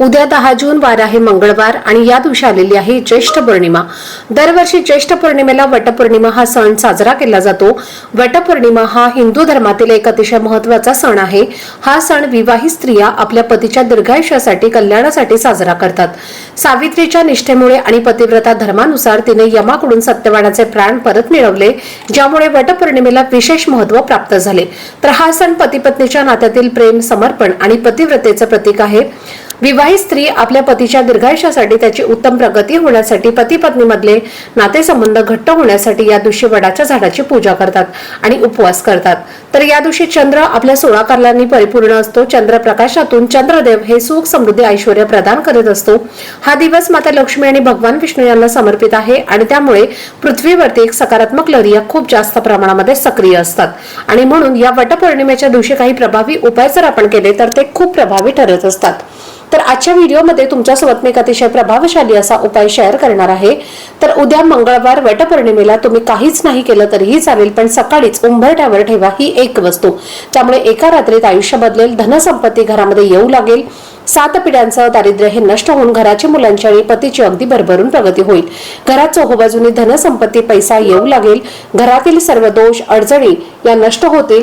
उद्या दहा जून वार आहे मंगळवार आणि या दिवशी आलेली आहे ज्येष्ठ पौर्णिमा. दरवर्षी ज्येष्ठ पौर्णिमेला वटपौर्णिमा हा सण साजरा केला जातो. वटपौर्णिमा हा हिंदू धर्मातील एक अतिशय महत्त्वाचा सण आहे. हा सण विवाहित स्त्रिया आपल्या पतीच्या दीर्घायुष्यासाठी कल्याणासाठी साजरा करतात. सावित्रीच्या निष्ठेमुळे आणि पतिव्रता धर्मानुसार तिने यमाकडून सत्यवानाचे प्राण परत मिळवले ज्यामुळे वटपौर्णिमेला विशेष महत्त्व प्राप्त झाले. तर हा सण पती पत्नीच्या नात्यातील प्रेम समर्पण आणि पतिव्रतेचं प्रतीक आहे. विवाहित स्त्री आपल्या पतीच्या दीर्घायुष्यासाठी त्याची उत्तम प्रगती होण्यासाठी पती पत्नीमधले नातेसंबंध घट्ट होण्यासाठी या दिवशी वडाच्या झाडाची पूजा करतात आणि उपवास करतात. तर या दिवशी चंद्र आपल्या सोळा कार्यांनी परिपूर्ण असतो. चंद्र प्रकाशातून चंद्रदेव हे सुख समृद्धी ऐश्वर प्रदान करत असतो. हा दिवस माता लक्ष्मी आणि भगवान विष्णू यांना समर्पित आहे आणि त्यामुळे पृथ्वीवरती एक सकारात्मक लहरिया खूप जास्त प्रमाणामध्ये सक्रिय असतात. आणि म्हणून या वटपौर्णिमेच्या दिवशी काही प्रभावी उपाय जर आपण केले तर ते खूप प्रभावी ठरत असतात. तर आजच्या व्हिडिओमध्ये तुमच्यासोबत मी एक अतिशय प्रभावशाली असा उपाय शेअर करणार आहे. तर उद्या मंगळवार वटपौर्णिमेला तुम्ही काहीच नाही केलं तरीही चालेल पण सकाळीच उंबरठ्यावर ठेवा ही एक वस्तू. त्यामुळे एका रात्रीत आयुष्य बदलेल धनसंपत्ती घरामध्ये येऊ लागेल. सात पिढ्यांचं दारिद्र्य हे नष्ट होऊन घराची मुलांची आणि पतीची अगदी भरभरून प्रगती होईल. घरात चोहोबाजूनी धनसंपत्ती पैसा येऊ लागेल. घरातील सर्व दोष अडचणी या नष्ट होतील.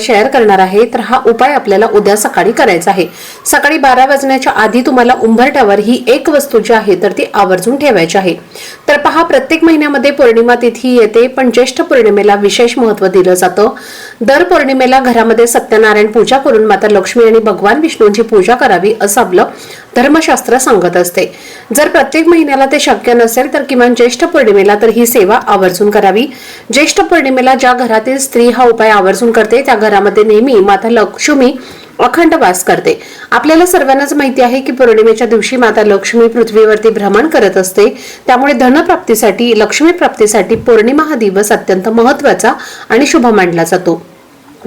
शेअर करणार आहे तर हा उपाय आपल्याला उद्या सकाळी करायचा आहे. सकाळी बारा वाजण्याच्या आधी तुम्हाला उंबरट्यावर ही एक वस्तू जी आहे तर ती आवर्जून ठेवायची आहे. तर पहा प्रत्येक महिन्यामध्ये पौर्णिमा तिथी येते पण ज्येष्ठ पौर्णिमेला विशेष महत्त्व दिलं जातं. दर पौर्णिमेला घरामध्ये सत्यनारायण पूजा करून माता लक्ष्मी आणि भगवान विष्णूंची पूजा करावी असं आपलं धर्मशास्त्र सांगत असते. जर प्रत्येक महिन्याला ते शक्य नसेल तर किमान ज्येष्ठ पौर्णिमेला तर ही सेवा आवर्जून करावी. ज्येष्ठ पौर्णिमेला ज्या घरातील स्त्री हा उपाय आवर्जून करते त्या घरामध्ये नेहमी माता लक्ष्मी अखंड वास करते. आपल्याला सर्वांनाच माहिती आहे की पौर्णिमेच्या दिवशी माता लक्ष्मी पृथ्वीवरती भ्रमण करत असते. त्यामुळे धनप्राप्तीसाठी लक्ष्मी प्राप्तीसाठी पौर्णिमा हा दिवस अत्यंत महत्त्वाचा आणि शुभ मानला जातो.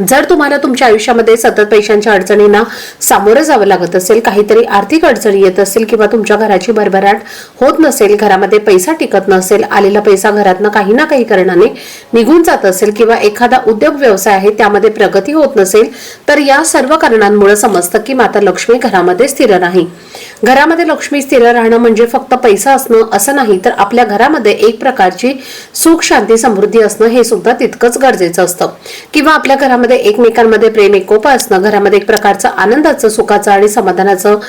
जर तुम्हाला तुमच्या आयुष्यामध्ये सतत पैशांच्या अडचणींना सामोरं जावं लागत असेल काहीतरी आर्थिक अडचणी येत असेल किंवा तुमच्या घराची भरभराट होत नसेल घरामध्ये पैसा टिकत नसेल आलेला पैसा घरातनं काही ना काही कारणाने निघून जात असेल किंवा एखादा उद्योग व्यवसाय आहे त्यामध्ये प्रगती होत नसेल तर या सर्व कारणांमुळे समजतं की माता लक्ष्मी घरामध्ये स्थिर नाही. घरामध्ये लक्ष्मी स्थिर राहणं म्हणजे फक्त पैसा असणं असं नाही तर आपल्या घरामध्ये एक प्रकारची सुख शांती समृद्धी असणं हे सुद्धा तितकंच गरजेचं असतं. किंवा आपल्या घरामध्ये एकमेकांमध्ये प्रेम एकोपा असणं घरामध्ये एक प्रकारचं आनंदाचं सुखाचं आणि समाधानाचं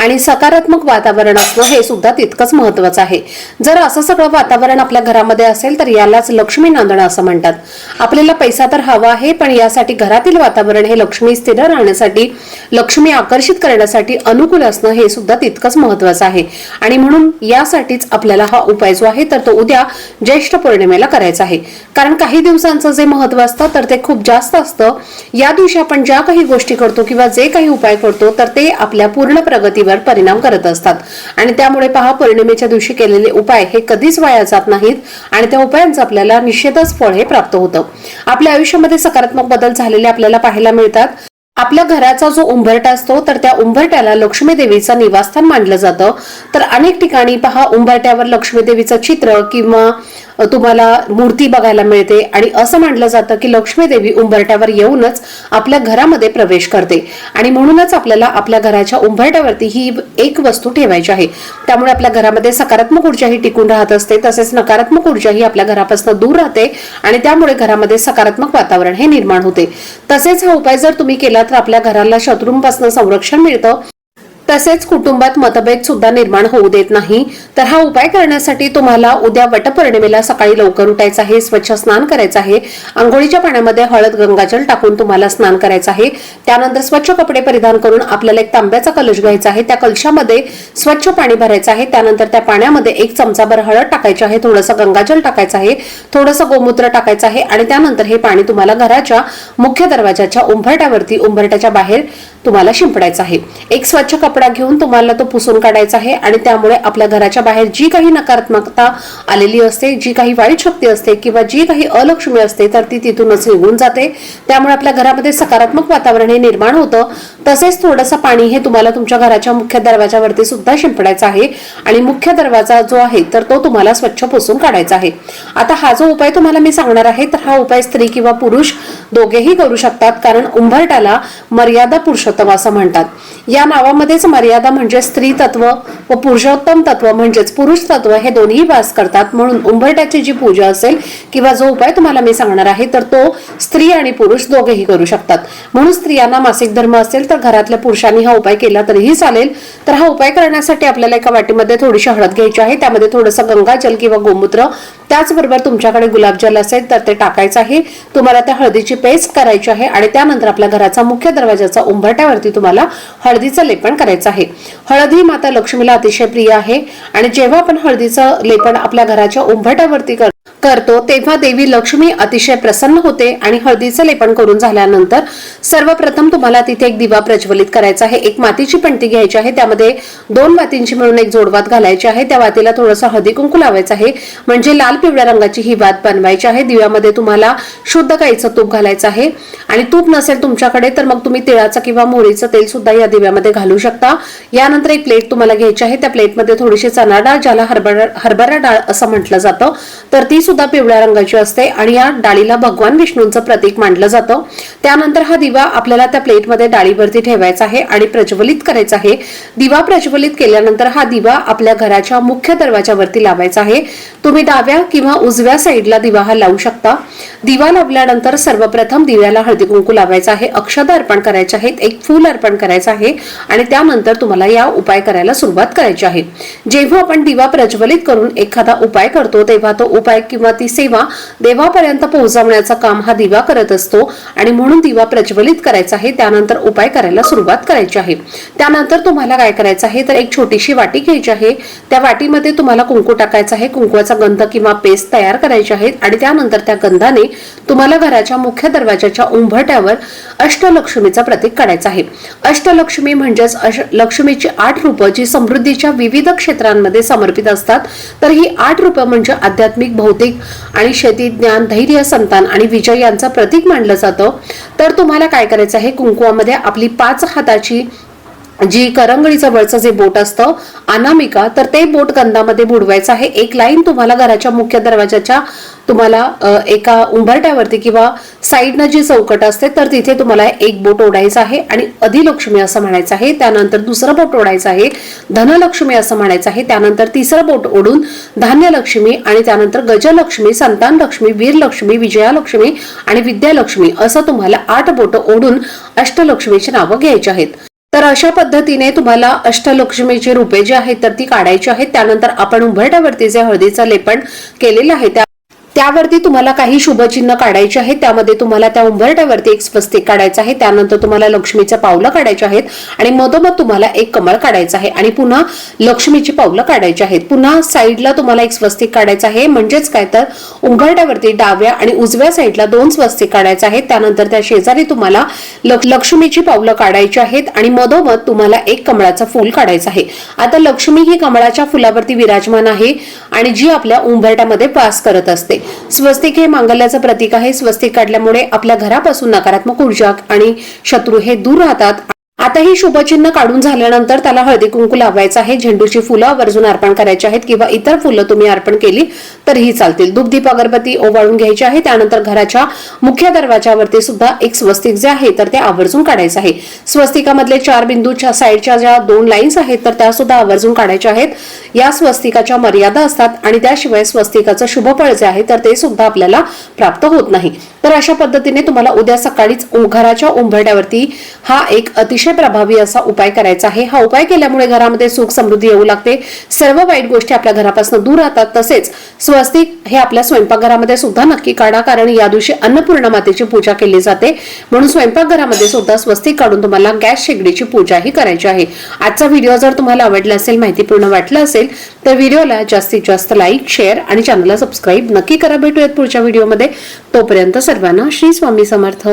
आणि सकारात्मक वातावरण असणं हे सुद्धा तितकंच महत्वाचं आहे. जर असं सगळं वातावरण आपल्या घरामध्ये असेल तर यालाच लक्ष्मी नांदणं असं म्हणतात. आपल्याला पैसा तर हवा आहे पण यासाठी घरातील वातावरण हे लक्ष्मी स्थिर राहण्यासाठी लक्ष्मी आकर्षित करण्यासाठी अनुकूल असणं हे सुद्धा तितकंच महत्वाचं आहे. आणि म्हणून यासाठीच आपल्याला हा उपाय जो आहे तर तो उद्या ज्येष्ठ पौर्णिमेला करायचा आहे. कारण काही दिवसांचं जे महत्त्व असतं तर ते खूप जास्त असतं. या दिवशी आपण ज्या काही गोष्टी करतो किंवा जे काही उपाय करतो तर ते आपल्या पूर्ण प्रगती प्रगतीवर परिणाम करत असतात. आणि त्यामुळे पहा पौर्णिमेच्या दिवशी केलेले उपाय हे कधीच वाया जात नाहीत आणि त्या उपायांचं आपल्याला निश्चितच फळ हे प्राप्त होतं. आपल्या आयुष्यामध्ये सकारात्मक बदल झालेले आपल्याला पाहायला मिळतात. आपल्या घराचा जो उंबरटा असतो तर त्या उंबरट्याला लक्ष्मी देवीचं निवासस्थान मानलं जातं. तर अनेक ठिकाणी पहा उंबरट्यावर लक्ष्मी देवीचं चित्र किंवा तुम्हाला मूर्ती बघायला मिळते. आणि असं म्हटलं जातं की लक्ष्मी देवी उंबरट्यावर येऊनच आपल्या घरामध्ये प्रवेश करते. आणि म्हणूनच आपल्याला आपल्या घराच्या उंबरट्यावरती ही एक वस्तू ठेवायची आहे. त्यामुळे आपल्या घरामध्ये सकारात्मक ऊर्जा ही टिकून राहत असते. तसेच नकारात्मक ऊर्जा ही आपल्या घरापासून दूर राहते. आणि त्यामुळे घरामध्ये सकारात्मक वातावरण हे निर्माण होते. तसेच हा उपाय जर तुम्ही केला तर आपल्या घराला शत्रूंपासून संरक्षण मिळतं. तसेच कुटुंबात मतभेद सुद्धा निर्माण होऊ देत नाही. तर हा उपाय करण्यासाठी तुम्हाला उद्या वटपौर्णिमेला सकाळी लवकर उठायचं आहे स्वच्छ स्नान करायचं आहे. आंघोळीच्या पाण्यामध्ये हळद गंगाजल टाकून तुम्हाला स्नान करायचं आहे. त्यानंतर स्वच्छ कपडे परिधान करून आपल्याला एक तांब्याचा कलश घ्यायचा आहे. त्या कलशामध्ये स्वच्छ पाणी भरायचं आहे. त्यानंतर त्या पाण्यामध्ये एक चमचाभर हळद टाकायची आहे. थोडंसं गंगाजल टाकायचं आहे. थोडंसं गोमूत्र टाकायचं आहे. आणि त्यानंतर हे पाणी तुम्हाला घराच्या मुख्य दरवाजाच्या उंबरट्यावरती उंबरट्याच्या बाहेर तुम्हाला शिंपडायचं आहे. एक स्वच्छ कपडे घेऊन तुम्हाला तो पुसून काढायचा आहे आणि त्यामुळे आपल्या घराच्या बाहेर जी काही नकारात्मकता आलेली असते जी काही वाईट शक्ती असते किंवा जी काही अलक्ष्मी असते तर ती तिथूनच निघून जाते. त्यामुळे आपल्या घरामध्ये सकारात्मक वातावरण हे निर्माण होतं. तसेच थोडंसं पाणी हे तुम्हाला तुमच्या घराच्या मुख्य दरवाजावरती सुद्धा शिंपडायचं आहे. आणि मुख्य दरवाजा जो आहे तर तो तुम्हाला स्वच्छ पुसून काढायचा आहे. आता हा जो उपाय तुम्हाला मी सांगणार आहे तर हा उपाय स्त्री किंवा पुरुष दोघेही करू शकतात. कारण उंबरट्याला मर्यादा पुरुषोत्तम असं म्हणतात. या नावामध्येच मर्यादा म्हणजे स्त्री तत्व व पुरुषोत्तम तत्व म्हणजेच पुरुष तत्व हे दोन्ही वास करतात. म्हणून उंबरट्याची जी पूजा असेल किंवा जो उपाय तुम्हाला मी सांगणार आहे तर तो स्त्री आणि पुरुष दोघेही करू शकतात. म्हणून स्त्रियांना मासिक धर्म असेल तर घरातल्या पुरुषांनी हा उपाय केला तरीही चालेल. तर हा उपाय करण्यासाठी आपल्याला एका वाटीमध्ये थोडीशी हळद घ्यायची आहे. त्यामध्ये थोडंसं गंगाजल किंवा गोमूत्र त्याचबरोबर तुमच्याकडे गुलाबजल असेल तर ते टाकायचं आहे तुम्हाला त्या हळदीची पेस्ट करायची आहे आणि त्यानंतर आपल्या घराचा मुख्य दरवाजाचा उंबरट्यावरती तुम्हाला हळदीचं लेपन करायचं आहे. हळद ही माता लक्ष्मीला अतिशय प्रिय आहे. आणि जेव्हा आपण हळदीचं लेपन आपल्या घराच्या उंबरट्यावरती करतो करतो तेव्हा देवी लक्ष्मी अतिशय प्रसन्न होते आणि हळदीचं लेपन करून झाल्यानंतर सर्वप्रथम तुम्हाला तिथे एक दिवा प्रज्वलित करायचा आहे. एक मातीची पणती घ्यायची आहे. त्यामध्ये दोन वातींची मिळून एक जोडवात घालायची आहे. त्या वातीला थोडंसं हळदी कुंकू लावायचं आहे. म्हणजे लाल पिवळ्या रंगाची ही वात बनवायची आहे. दिव्यामध्ये तुम्हाला शुद्ध गाईचं तूप घालायचं आहे. आणि तूप नसेल तुमच्याकडे तर मग तुम्ही तिळाचं किंवा मोहरीचं तेल सुद्धा या दिव्यामध्ये घालू शकता. यानंतर एक प्लेट तुम्हाला घ्यायची आहे. त्या प्लेटमध्ये थोडीशी चणा डाळ ज्याला हरभरा हरभरा डाळ असं म्हटलं जातं तर ती सुद्धा सुद्धा पिवळ्या रंगाची असते आणि या डाळीला भगवान विष्णूंचं प्रतीक मानलं जातं. त्यानंतर हा दिवा आपल्याला त्या प्लेटमध्ये डाळीवरती ठेवायचा आहे आणि प्रज्वलित करायचा आहे. दिवा प्रज्वलित केल्यानंतर हा दिवा आपल्या घराच्या मुख्य दरवाजावरती लावायचा आहे. तुम्ही डाव्या किंवा उजव्या साईडला दिवा हा लावू शकता. दिवा लावल्यानंतर सर्वप्रथम दिव्याला हळदी कुंकू लावायचा आहे. अक्षदा अर्पण करायचे आहेत. एक फूल अर्पण करायचं आहे आणि त्यानंतर तुम्हाला या उपाय करायला सुरुवात करायची आहे. जेव्हा आपण दिवा प्रज्वलित करून एखादा उपाय करतो तेव्हा तो उपाय किंवा ती सेवा देवापर्यंत पोहोचवण्याचं काम हा दिवा करत असतो आणि म्हणून दिवा प्रज्वलित करायचा आहे त्यानंतर उपाय करायला सुरुवात करायची आहे. त्यानंतर तुम्हाला काय करायचं आहे तर एक छोटीशी वाटी घ्यायची आहे. त्या वाटीमध्ये तुम्हाला कुंकू टाकायचा आहे कुंकवाचा गंध किंवा पेस्ट तयार करायचे आहेत आणि त्यानंतर त्या गंधाने तुम्हाला घराच्या मुख्य दरवाजाच्या उंबरट्यावर अष्टलक्ष्मीचा प्रतीक काढायचा आहे. अष्टलक्ष्मी म्हणजेच अश- लक्ष्मीची आठ रूपं जी समृद्धीच्या विविध क्षेत्रांमध्ये समर्पित असतात तर ही आठ रूपं म्हणजे आध्यात्मिक भौतिक आणि शेती ज्ञान धैर्य संतान आणि विजय यांचं प्रतीक मानलं जातं. तर तुम्हाला काय करायचं आहे? कुंकुवामध्ये आपली पाच हाताची जी करंगळी वळचं जे बोट असतं अनामिका तर ते बोट कंदामध्ये बुडवायचं आहे. एक लाईन तुम्हाला घराच्या मुख्य दरवाजाच्या तुम्हाला एका उंबरट्यावरती किंवा साईडनं जी चौकट असते तर तिथे तुम्हाला एक बोट ओढायचं आहे आणि अधिलक्ष्मी असं म्हणायचं आहे. त्यानंतर दुसरं बोट ओढायचं आहे धनलक्ष्मी असं म्हणायचं आहे. त्यानंतर तिसरं बोट ओढून धान्यलक्ष्मी आणि त्यानंतर गजलक्ष्मी संतान लक्ष्मी वीरलक्ष्मी विजयालक्ष्मी आणि विद्यालक्ष्मी असं तुम्हाला आठ बोट ओढून अष्टलक्ष्मीची नावं घ्यायची आहेत. तर अशा पद्धतीने तुम्हाला अष्टलक्ष्मीची रूपे जी आहेत तर ती काढायची आहेत. त्यानंतर आपण उंबरट्यावरती जे हळदीचं लेपन केलेलं आहे त्या त्यावरती तुम्हाला काही शुभचिन्ह काढायचे आहेत त्यामध्ये तुम्हाला त्या उंबरट्यावरती एक स्वस्तिक काढायचं आहे. त्यानंतर तुम्हाला लक्ष्मीचं पावलं काढायचे आहेत. आणि मधोमध तुम्हाला एक कमळ काढायचं आहे. आणि पुन्हा लक्ष्मीची पावलं काढायची आहेत. पुन्हा साईडला तुम्हाला एक स्वस्तिक काढायचं आहे. म्हणजेच काय तर उंबरट्यावरती डाव्या आणि उजव्या साईडला दोन स्वस्तिक काढायचं आहेत. त्यानंतर त्या शेजारी तुम्हाला लक्ष्मीची पावलं काढायची आहेत. आणि मधोमध तुम्हाला एक कमळाचं फूल काढायचं आहे. आता लक्ष्मी ही कमळाच्या फुलावरती विराजमान आहे. आणि जी आपल्या उंबरट्यामध्ये वास करत असते. स्वस्तिक हे मांगल्याचं प्रतीक आहे. स्वस्तिक काढल्यामुळे आपल्या घरापासून नकारात्मक ऊर्जा आणि शत्रू हे दूर राहतात. आता ही शुभचिन्ह काढून झाल्यानंतर त्याला हळदी कुंकू लावायचं आहे. झेंडूची फुलं आवर्जून अर्पण करायची आहेत किंवा इतर फुलं तुम्ही अर्पण केली तरीही चालतील. दुग्धीप अगरबत्ती ओवाळून घ्यायची आहे. त्यानंतर घराच्या मुख्य दरवाजावरती सुद्धा एक स्वस्तिक जे आहे तर ते आवर्जून काढायचं आहे. स्वस्तिकामधले चार बिंदूच्या साईडच्या ज्या दोन लाईन्स आहेत तर त्या सुद्धा आवर्जून काढायच्या आहेत. या स्वस्तिकाच्या मर्यादा असतात आणि त्याशिवाय स्वस्तिकाचं शुभफळ जे आहे तर ते सुद्धा आपल्याला प्राप्त होत नाही. तर अशा पद्धतीने तुम्हाला उद्या सकाळीच घराच्या उंबरड्यावरती हा एक अतिशय अतिशय प्रभावी असा उपाय करायचा आहे. हा उपाय केल्यामुळे घरामध्ये सुख समृद्धी येऊ लागते. सर्व वाईट गोष्टी आपल्या घरापासून दूर राहतात. तसेच स्वस्तिक हे आपल्या स्वयंपाकघरामध्ये सुद्धा नक्की काढा. कारण या दिवशी अन्नपूर्णा मातेची पूजा केली जाते. म्हणून स्वयंपाकघरामध्ये सुद्धा स्वस्तिक काढून तुम्हाला गॅस शेगडीची पूजाही करायची आहे. आजचा व्हिडिओ जर तुम्हाला आवडला असेल माहितीपूर्ण वाटला असेल तर व्हिडिओला जास्तीत जास्त लाईक शेअर आणि चॅनलला सबस्क्राईब नक्की करा. भेटूयात पुढच्या व्हिडिओमध्ये. तोपर्यंत सर्वांना श्री स्वामी समर्थ.